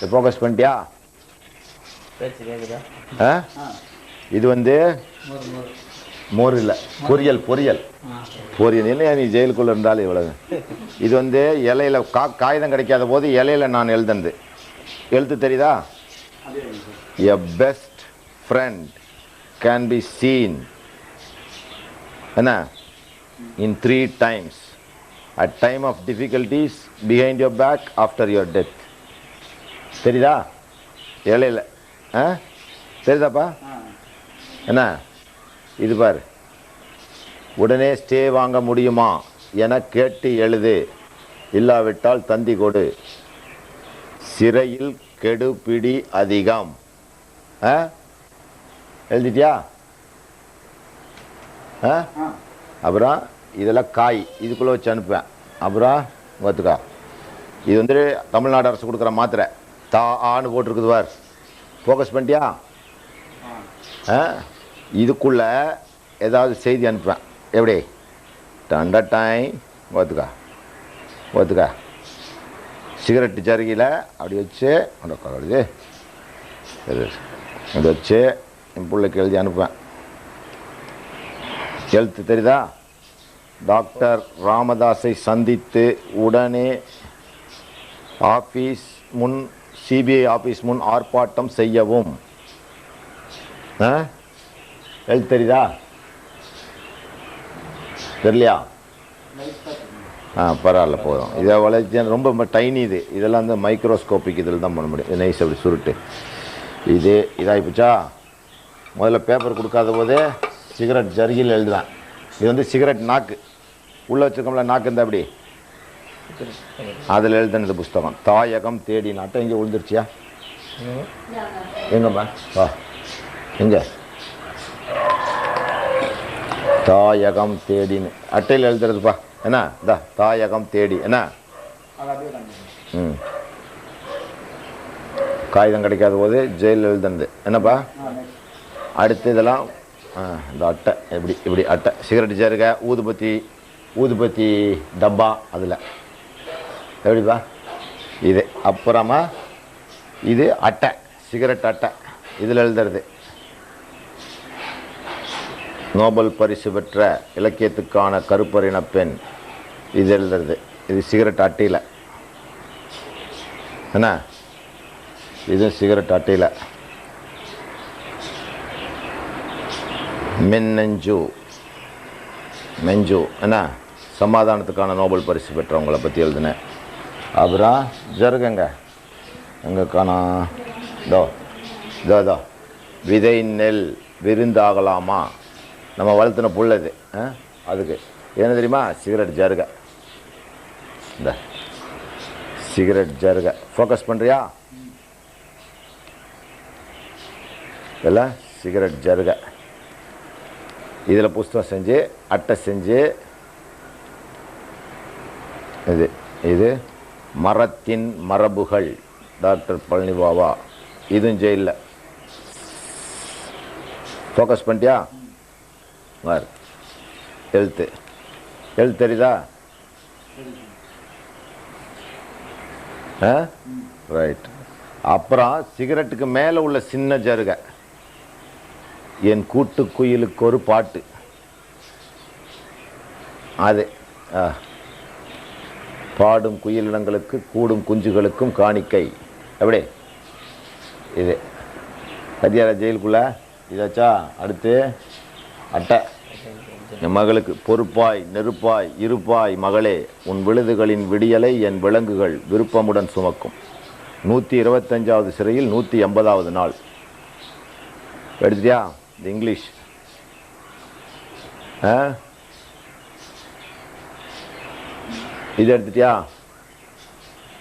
Focus பண்ணிட்டியா? ஆ? இது வந்து மோர் இல்லை. பொரியல் பொரியல். பொரியல் இல்லையா நீ ஜெயிலுக்குள்ளே இருந்தாலும் இவ்வளவு. இது வந்து இலையில கா காகிதம் கிடைக்காத போது இலையில நான் எழுதுனது. எழுத்து தெரியுதா? A best friend can be seen என்ன? In three times at time of difficulties behind your back after your death தெரியுதா? இலையில ஆ? தெரியுதாப்பா? என்ன? இது பாரு. உடனே ஸ்டே வாங்க முடியுமா? என கேட்டு எழுது. இல்லாவிட்டால் தந்தி கொடு. சிறையில் கெடுபிடி அதிகம். ஆ? எழுதிட்டியா? ஆ? ஆ. அப்புறம் இதெல்லாம் காய். இதுக்குள்ளே வச்சு அனுப்புவேன். அப்புறம் பார்த்துக்கா. இது வந்து தமிழ்நாடு அரசு கொடுக்குற மாத்திரை. தா ஆன்னு போட்டிருக்குது வார் ஃபோக்கஸ் பண்ணிட்டியா? ஆ? இதுக்குள்ள ஏதாவது செய்தி அனுப்புவேன். எப்படி? டண்ட டைம். ஓத்துக்கா ஓத்துக்கா சிகரெட்டு ஜருகியில் அப்படி வச்சு அடக்காடுது அதை வச்சு என் பிள்ளைக்கு எழுதி அனுப்புவேன். எழுத்து தெரியுதா? டாக்டர் ராமதாஸை சந்தித்து உடனே ஆஃபீஸ் முன் சிபிஐ ஆஃபீஸ் முன் ஆர்ப்பாட்டம் செய்யவும். ஆ? எழுத்து தெரியுதா? தெரியலையா? ஆ பரவாயில்ல போதும். இதை வளர்ச்சி ரொம்ப டைனி இது. இதெல்லாம் வந்து மைக்ரோஸ்கோபிக் இதில் தான் பண்ண முடியும். நைஸ் அப்படி சுருட்டு. இது இதாகி போச்சா முதல்ல பேப்பர் கொடுக்காத போதே சிகரெட் ஜருகில் எழுதுவேன் இது வந்து சிகரெட் நாக்கு. உள்ளே வச்சுருக்கோம்ல நாக்கு இருந்தால் அப்படி. அதில் எழுதுனது புஸ்தகம். தாயகம் தேடி நாட்டம் இங்கே விழுந்துருச்சியா எங்கம்மா? வா. எங்க? தாயகம் தேடின்னு அட்டையில் எழுதுறதுப்பா என்ன? இதா தாயகம் தேடி. என்ன? ம். காகிதம் கிடைக்காத போது ஜெயிலில் எழுதுனது. என்னப்பா? அடுத்து இதெல்லாம் இந்த அட்டை. இப்படி இப்படி அட்டை? சிகரெட் ஜருக ஊதுபத்தி ஊதுபத்தி டப்பா அதில். எப்படிப்பா? இது அப்புறமா இது அட்டை சிகரெட் அட்டை. இதில் எழுதுறது. நோபல் பரிசு பெற்ற இலக்கியத்துக்கான கருப்பறின பெண். இது எழுதுறது. இது சிகரெட் அட்டையில். என்ன? இது சிகரெட் அட்டையில். மின்னஞ்சு. மெஞ்சு என்ன? சமாதானத்துக்கான நோபல் பரிசு பெற்றவங்களை பற்றி எழுதினேன். அப்புறம் ஜருகங்க. எங்கே காணோம் தோ இதோ இதோ. விதை நெல் விருந்தாகலாமா? நம்ம வளர்த்துன புள்ளது ஆ? அதுக்கு. என்ன தெரியுமா? சிகரெட் ஜருக. இந்த சிகரெட் ஜருக. ஃபோக்கஸ் பண்ணுறியா இதெல்லாம் சிகரெட் ஜருக. இதில் புஸ்தகம் செஞ்சு அட்டை செஞ்சு இது இது. மரத்தின் மரபுகள் டாக்டர் பழனிபாபா இதுவும் ஜெயிலில். ஃபோக்கஸ் பண்ணிட்டியா? வார். எழுத்து எழுத்து தெரியுதா? ஆ? ரைட் அப்புறம் சிகரெட்டுக்கு மேலே உள்ள சின்ன ஜருக. என் கூட்டுக்குயிலுக்கு ஒரு பாட்டு. அது ஆ. பாடும் குயிலினங்களுக்கு கூடும் குஞ்சுகளுக்கும் காணிக்கை. எப்படி? இது. கதியாரா ஜெயிலுக்குள்ள? இதாச்சா அடுத்து அட்டை. என் மகளுக்கு பொறுப்பாய் நெருப்பாய் இருப்பாய் மகளே உன் விழுதுகளின் விடியலை என் விலங்குகள் விருப்பமுடன் சுமக்கும். நூற்றி இருபத்தஞ்சாவது சிறையில் நூற்றி எண்பதாவது நாள். எடுத்துட்டியா? இந்த இங்கிலீஷ். ஆ? இது எடுத்துட்டியா?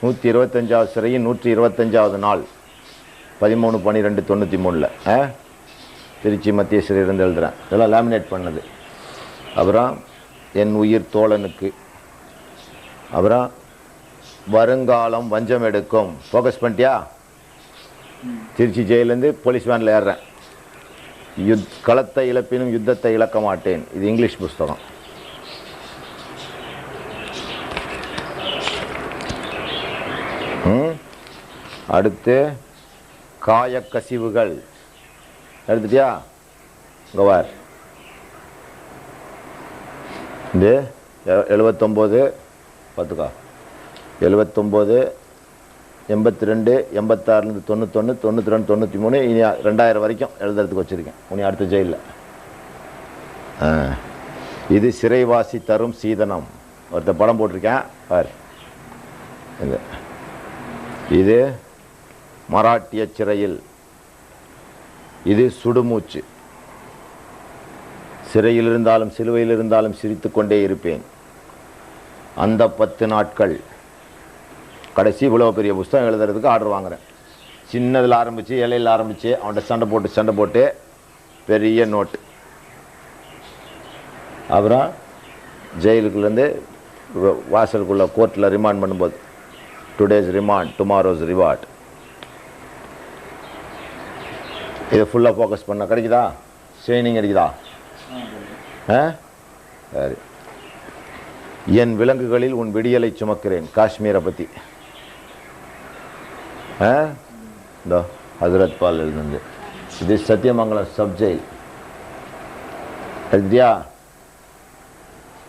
நூற்றி இருபத்தஞ்சாவது சிறையின் நூற்றி இருபத்தஞ்சாவது நாள். பதிமூணு பன்னிரெண்டு தொண்ணூற்றி மூணில் ஆ? திருச்சி மத்திய சிறையிலிருந்து எழுதுகிறேன் இதெல்லாம் லேமினேட் பண்ணது. அப்புறம் என் உயிர் தோழனுக்கு. அப்புறம் வருங்காலம் வஞ்சம் எடுக்கும். ஃபோக்கஸ் பண்ணிட்டியா? திருச்சி ஜெயிலேருந்து போலீஸ் வேனில் ஏறுறேன். யுத் களத்தை இழப்பினும் யுத்தத்தை இழக்க மாட்டேன். இது இங்கிலீஷ் புஸ்தகம். அடுத்து காயக்கசிவுகள். எடுத்துட்டியா? இங்கே இது எழுபத்தொம்போது எ- பார்த்துக்கா. எழுபத்தொம்போது எண்பத்தி ரெண்டு எண்பத்தாறுலேருந்து தொண்ணூத்தொன்று தொண்ணூற்றி ரெண்டு தொண்ணூற்றி மூணு இனி ரெண்டாயிரம் வரைக்கும் எழுதுறதுக்கு வச்சுருக்கேன். உனி அடுத்த ஜெயிலில். இது சிறைவாசி தரும் சீதனம். ஒருத்தர் படம் போட்டிருக்கேன். பார். இது. இது மராட்டிய சிறையில். இது சுடுமூச்சு. சிறையில் இருந்தாலும் சிலுவையில் இருந்தாலும் சிரித்துக்கொண்டே இருப்பேன். அந்த பத்து நாட்கள் கடைசி இவ்வளோ பெரிய புஸ்தகம் எழுதுறதுக்கு ஆர்டர் வாங்குகிறேன் சின்னதில் ஆரம்பித்து இலையில் ஆரம்பித்து அவன்கிட்ட சண்டை போட்டு சண்டை போட்டு பெரிய நோட்டு. அப்புறம் ஜெயிலுக்குள்ளேருந்து வாசலுக்குள்ளே கோர்ட்டில் ரிமாண்ட் பண்ணும்போது டுடேஸ் ரிமாண்ட் டுமாரோஸ் ரிவார்ட் இதை ஃபுல்லாக ஃபோக்கஸ் பண்ண கிடைக்குதா? ஸ்ட்ரெயினிங் கிடைக்குதா ஆ? சரி. என் விலங்குகளில் உன் விடியலை சுமக்கிறேன் காஷ்மீரை பற்றி ஆ? இந்த ஹசரத் பால் எழுந்து இது சத்தியமங்கலம் சப்ஜெயில் எழுதியா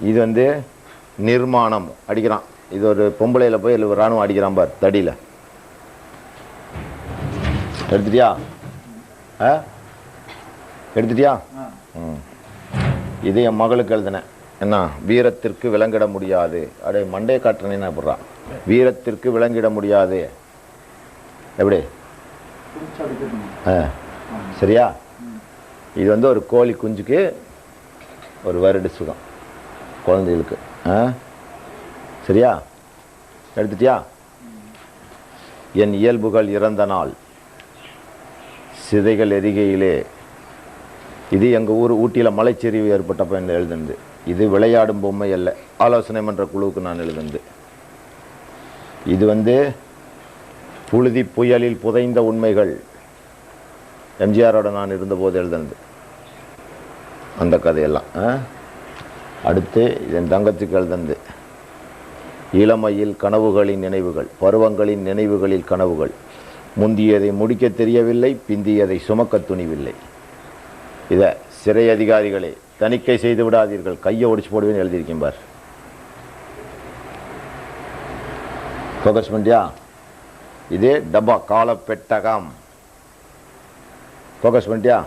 இது வந்து நிர்மாணம். அடிக்கிறான். இது ஒரு பொம்பளையில் போய் இல்லை ஒரு ராணுவம் அடிக்கிறான் பார் தடியில். எடுத்துட்டியா? ஆ? எடுத்துட்டியா? ஆ ம். இது என் மகளுக்கு எழுதினேன். என்ன? வீரத்திற்கு விளங்கிட முடியாது. அடே மண்டையை காட்டுறேன்னு போடுறான் வீரத்திற்கு விளங்கிட முடியாது. எப்படி? ஆ. சரியா? இது வந்து ஒரு கோழி குஞ்சுக்கு ஒரு வருட சுகம். குழந்தைகளுக்கு. ஆ? சரியா? எடுத்துட்டியா? என் இயல்புகள் இறந்த நாள். சிதைகள் எரிகையிலே. இது எங்கள் ஊர் ஊட்டியில் மலைச்சரிவு ஏற்பட்டப்போ என்ன எழுதுனது? இது விளையாடும் பொம்மை அல்ல. ஆலோசனை மன்ற குழுவுக்கு நான் எழுதுனது. இது வந்து புழுதி புயலில் புதைந்த உண்மைகள். எம்ஜிஆரோட நான் இருந்தபோது எழுதுனது. அந்த கதையெல்லாம். ஆ? அடுத்து என் தங்கத்துக்கு எழுதுனது. இளமையில் கனவுகளின் நினைவுகள் பருவங்களின் நினைவுகளில் கனவுகள். முந்தியதை முடிக்க தெரியவில்லை பிந்தியதை சுமக்க துணிவில்லை. இதை சிறை அதிகாரிகளே தணிக்கை செய்து விடாதீர்கள். கையை ஒடிச்சு போடுவேன்னு எழுதியிருக்கேன் பார். ஃபோக்கஸ் பண்ணிட்டியா? இது டப்பா காலப்பெட்டகம். ஃபோக்கஸ் பண்ணிட்டியா?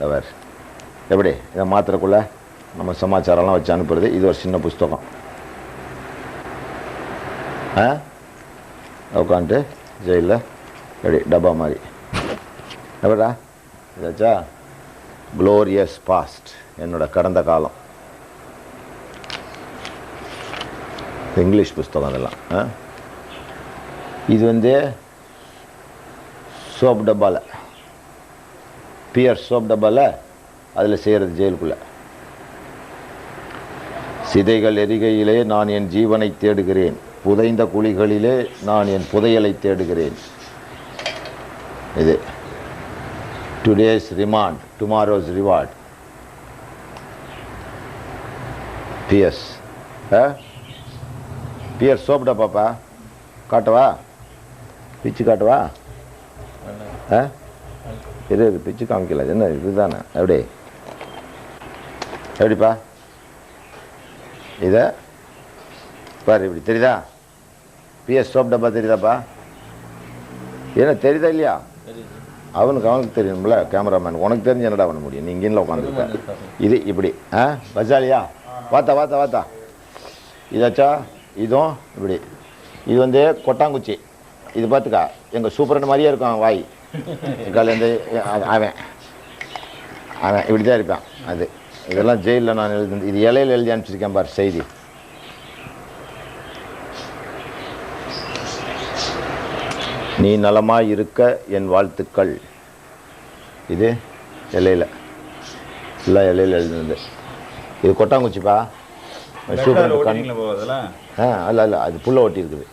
அவர் எப்படி? இதை மாத்திரக்குள்ள நம்ம சமாச்சாரம்லாம் வச்சு அனுப்புறது. இது ஒரு சின்ன புஸ்தகம். ஆ? உட்காந்துட்டு ஜெயிலில். எப்படி டப்பா மாதிரி எப்படா இதாச்சா க்ளோரியஸ் பாஸ்ட் என்னோட கடந்த காலம். இங்கிலீஷ் புஸ்தகம் அதெல்லாம் ஆ? இது வந்து சோப் டப்பாவில் பியர் சோப் டப்பாவில் அதில் செய்கிறது ஜெயிலுக்குள்ளே. சிதைகள் எரிகையிலே நான் என் ஜீவனை தேடுகிறேன். புதைந்த குழிகளிலே நான் என் புதையலை தேடுகிறேன். இது. டுடேஸ் ரிமாண்ட் டுமாரோஸ் ரிவார்ட் பிஎஸ் பிஎஸ் சோப் டப்பாப்பா காட்டவா? பிச்சு காட்டவா? ஆ இரு இரு பிச்சு காமிக்கல. என்ன இதுதானே? எப்படி? எப்படிப்பா? இதை? பாரு இப்படி தெரியுதா? பிஎஸ் சோப் டப்பா தெரியுதாப்பா? என்ன தெரியுதா இல்லையா? அவனுக்கு அவனுக்கு தெரியும்ல கேமராமேன் உனக்கு தெரிஞ்சு என்னடா பண்ண முடியும்? நீ இங்கே உட்காந்துருக்க இது இப்படி ஆ? பஜாலியா? வாத்தா வாத்தா வாத்தா. இதாச்சா? இதுவும் இப்படி. இது வந்து கொட்டாங்குச்சி. இது பார்த்துக்கா எங்கள் சூப்பரன் மாதிரியே இருக்கும் வாய். காலேருந்து அவன். அவன் இப்படி தான் இருப்பான் அது. இதெல்லாம் ஜெயிலில் நான் எழுதி இது இலையில் எழுதி அனுப்பிச்சிருக்கேன் பார் செய்தி. நீ நலமாய் இருக்க என் வாழ்த்துக்கள். இது இலையில் ஃபுல்லாக இலையில் எழுதுனது. இது கொட்டாங்குச்சிப்பா? சூப்பர் கண் ஆ இல்லை இல்லை அது புல்ல ஒட்டி இருக்குது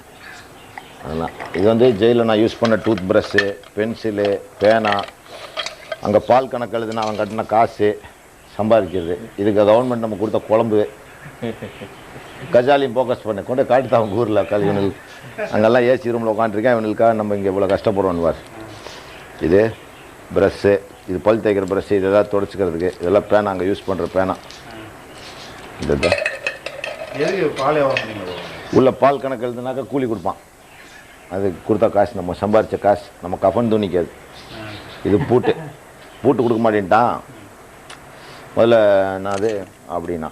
அதெல்லாம் இது வந்து ஜெயிலில் நான் யூஸ் பண்ண டூத் ப்ரஷ்ஷு பென்சிலு பேனா அங்கே பால் கணக்கு எழுதுனா அவன் கட்டின காசு சம்பாதிக்கிறது. இதுக்கு கவர்மெண்ட் நம்ம கொடுத்த குழம்பு. கஜாலையும் ஃபோக்கஸ் பண்ணு கொண்டு காட்டு தான் அவங்க ஊரில் உட்காந்து இவனுக்கு? அங்கெல்லாம் ஏசி ரூமில் உட்காந்துருக்கேன் இவனுக்காக நம்ம இங்கே இவ்வளோ கஷ்டப்படுவோம் பார். இது ப்ரஷ்ஷு இது பல் தேய்க்கிற ப்ரஷ்ஷு இது எதாவது தொடச்சிக்கிறதுக்கு. இதெல்லாம் பேனா அங்கே யூஸ் பண்ணுற பேனா இதுதான் உள்ள பால் கணக்கு எழுதுனாக்கா கூலி கொடுப்பான். அது கொடுத்தா காசு நம்ம சம்பாரித்த காசு நம்ம கஃபன் துணிக்காது. இது பூட்டு. பூட்டு கொடுக்க மாட்டேன்ட்டான். முதல்ல நான் அது அப்படின்னா.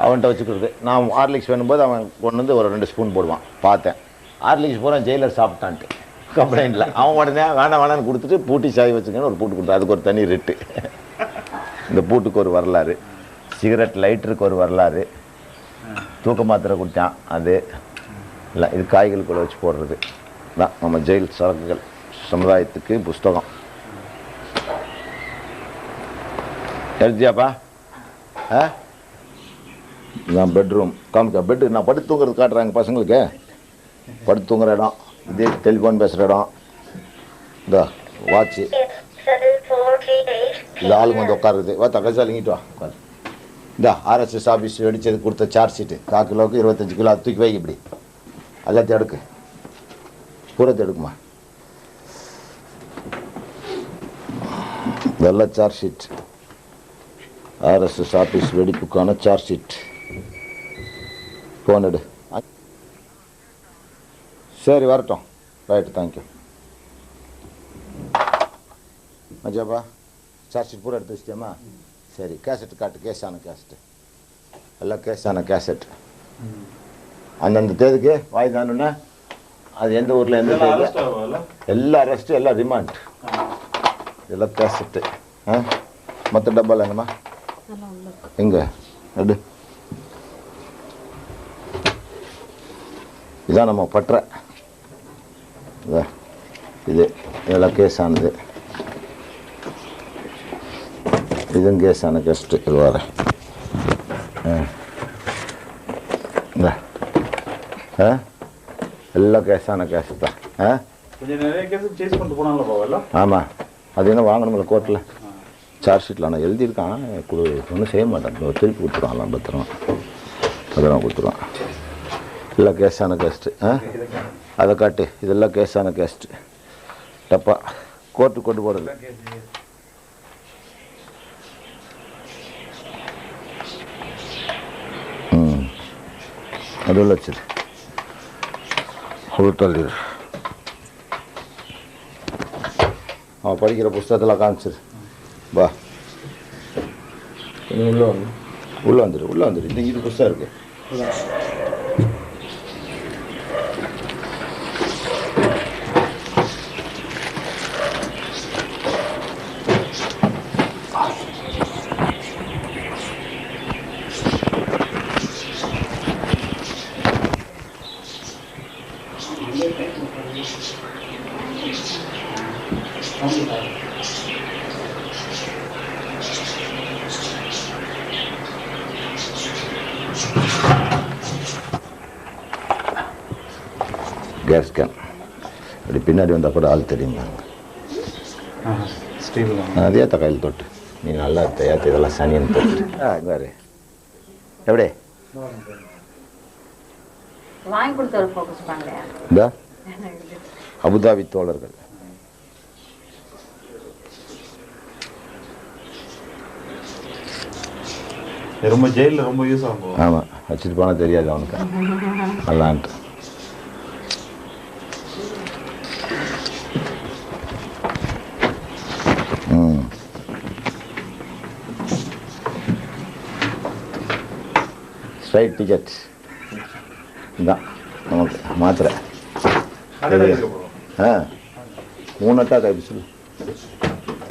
அவன்கிட்ட வச்சுக்கிறது. நான் ஹார்லிக்ஸ் வேணும்போது அவன் கொண்டு வந்து ஒரு ரெண்டு ஸ்பூன் போடுவான். பார்த்தேன். ஹார்லிக்ஸ் பூரா ஜெயிலர் சாப்பிட்டான்ட்டு. கம்ப்ளைண்ட்டில் அவன் உடனே வேணாம் வேணான்னு கொடுத்துட்டு பூட்டி சாய் வச்சுக்கன்னு ஒரு பூட்டு கொடுத்தா அதுக்கு ஒரு தனி ரெட்டு. இந்த பூட்டுக்கு ஒரு வரலாறு. சிகரெட் லைட்டருக்கு ஒரு வரலாறு. தூக்க மாத்திரை கொடுத்தான். அது இல்லை இது காய்கறிக்குள்ளே வச்சு போடுறது. தான் நம்ம ஜெயில் சரக்குகள். சமுதாயத்துக்கு புஸ்தகம். எழுதியாப்பா? ஆ? இதுதான் பெட்ரூம் காமிக்கா பெட்டு நான் படுத்து தூங்குறது காட்டுறாங்க பசங்களுக்கு. படுத்து தூங்குற இடம். இது டெலிஃபோன் பேசுகிற இடம். இந்த வாட்ச்சு இது ஆளுங்க வந்து உட்காருது. வா தகசாலிங்கிட்டு வா. உட்காரு. இந்த ஆர்எஸ்எஸ் ஆஃபீஸ் வெடிச்சது கொடுத்த சார்ஜ் ஷீட்டு கா கிலோவுக்கு இருபத்தஞ்சு கிலோ. அது தூக்கி வைக்க இப்படி. எல்லாத்தையும் எடுக்கு. பூரத்தை எடுக்குமா? இதெல்லாம் சார்ஜ் ஷீட் ஆர்எஸ்எஸ் ஆஃபீஸ் வெடிப்புக்கான சார்ஜ் ஷீட் ஃபோன் எடு சரி வரட்டும். ரைட்டு தேங்க்யூ மஜாப்பா சார்ஜ் ஷீட் பூரா எடுத்து வச்சிட்டியாம்மா? சரி கேசட் காட்டு கேஸான கேசட்டு எல்லாம் கேஸான கேசட் அந்தந்த தேதிக்கு வாய்தானுன்னா அது எந்த ஊரில் எந்த தேதி எல்லா அரெஸ்ட்டு எல்லாம் ரிமாண்ட் இதெல்லாம் கேசட்டு ஆ? மற்ற டப்பாவில் என்னம்மா? எங்கே? எடு. இதான் நம்ம பற்ற. இதா இது இதெல்லாம் கேஸானது. இதுவும் கேஸான கெஸ்ட்டு இது வர ஆ? எல்லாம் கேஸான கேஸ் தான். ஆ? கேஸ் ஆமாம் அது என்ன வாங்கணும்ல கோர்ட்டில் சார்ஜ் ஷீட்டில் நான் எழுதியிருக்கான். கொடு ஒன்றும் செய்ய மாட்டேன். திருப்பி கொடுத்துருவான் பத்திரம். பத்திரம் கொடுத்துருவான். எல்லாம் கேஸான கேஸ்ட்டு ஆ? அதை காட்டு. இதெல்லாம் கேஸான கேஸ்ட்டு டப்பா. கோர்ட்டு கொண்டு போகிறது ம். அது உள்ள வச்சிரு உள்தள்ளிடு அவன் படிக்கிற புஸ்தகத்தில் காமிச்சிரு. வா. உள்ள வந்து உள்ளே வந்துடு உள்ளே வந்துடு இந்த இது புஸ்தகம் இருக்கு. கேஸ் கேன் அப்படி பின்னாடி வந்தால் கூட ஆள் தெரியுமா ஸ்டீல் அதே தக்காளி தொட்டு. நீ நல்லா தயாத்து இதெல்லாம் சனியன் தொட்டு? ஆ பாரு. எப்படி? இந்த. அபுதாபி தோழர்கள். ரொம்ப ஜெயிலில் ரொம்ப யூஸ் ஆகும் ஆமாம் வச்சுட்டு போனால் தெரியாது அவனுக்கு. நல்லான்ட்டு. ஸ்ட்ரைட் டிக்கெட் இதான் நமக்கு மாத்திரை. ஆ. மூணு அட்டா கைப்பிடிச்சு